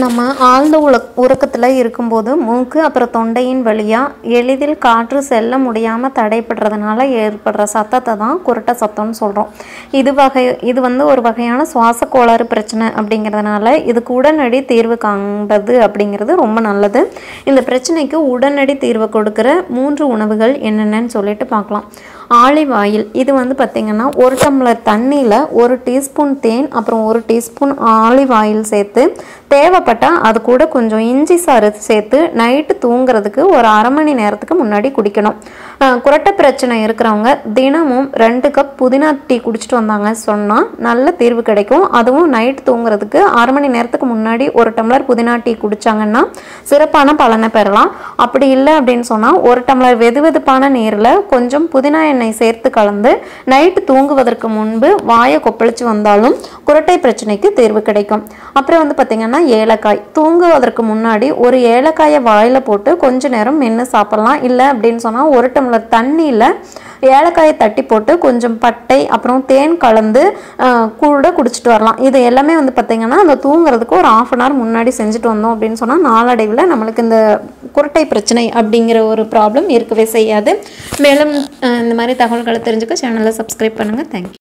நம்ம ஆழ்ந்த உல உறக்கத்தில் இருக்கும்போது மூக்கு அப்புறம் தொண்டையின் வழியாக எளிதில் காற்று செல்ல முடியாமல் தடைப்படுறதுனால ஏற்படுற சத்தத்தை தான் குரட்டை சத்தம்னு சொல்கிறோம் இது வகை இது வந்து ஒரு வகையான சுவாச கோளாறு பிரச்சனை அப்படிங்கிறதுனால இதுக்கு உடனடி தீர்வு காண்பது அப்படிங்கிறது ரொம்ப நல்லது. இந்த பிரச்சனைக்கு உடனடி தீர்வு கொடுக்குற மூன்று உணவுகள் என்னென்னு சொல்லிட்டு பார்க்கலாம். ஆலிவ் ஆயில் இது வந்து பார்த்திங்கன்னா ஒரு டம்ளர் தண்ணியில் ஒரு டீஸ்பூன் தேன் அப்புறம் ஒரு டீஸ்பூன் ஆலிவ் ஆயில் சேர்த்து தேவைப்பட்டால் அது கூட கொஞ்சம் இஞ்சி சாறு சேர்த்து நைட்டு தூங்குறதுக்கு ஒரு அரை மணி நேரத்துக்கு முன்னாடி குடிக்கணும். குரட்டை பிரச்சனை இருக்கிறவங்க தினமும் ரெண்டு கப் புதினா டீ குடிச்சிட்டு வந்தாங்க சொன்னால் நல்ல தீர்வு கிடைக்கும். அதுவும் நைட் தூங்குறதுக்கு அரை மணி நேரத்துக்கு முன்னாடி ஒரு டம்ளர் புதினா டீ குடித்தாங்கன்னா சிறப்பான பலனை பெறலாம். அப்படி இல்லை அப்படின்னு சொன்னால் ஒரு டம்ளர் வெது வெதுப்பான நீரில் கொஞ்சம் புதினா எண்ணெய் சேர்த்து கலந்து நைட்டு தூங்குவதற்கு முன்பு வாயை கொப்பளிச்சு வந்தாலும் குரட்டை பிரச்சனைக்கு தீர்வு கிடைக்கும். அப்புறம் வந்து பார்த்திங்கன்னா ஏலக்காய். தூங்குவதற்கு முன்னாடி ஒரு ஏலக்காயை வாயில் போட்டு கொஞ்ச நேரம் மென்று சாப்பிட்லாம். இல்லை அப்படின்னு சொன்னால் ஒரு டம்ளர் தண்ணியில் ஏலக்காயை தட்டி போட்டு கொஞ்சம் பட்டை அப்புறம் தேன் கலந்து கூட குடிச்சிட்டு வரலாம். இது எல்லாமே வந்து பார்த்திங்கன்னா அந்த தூங்குறதுக்கு ஒரு ஆஃப் அன் ஹவர் முன்னாடி செஞ்சுட்டு வந்தோம் அப்படின்னு சொன்னால் நாளடைவில் நம்மளுக்கு இந்த குரட்டை பிரச்சனை அப்படிங்கிற ஒரு ப்ராப்ளம் இருக்கவே செய்யாது. மேலும் இந்த மாதிரி தகவல்களை தெரிஞ்சுக்க சேனலை சப்ஸ்கிரைப் பண்ணுங்கள் தேங்க்யூ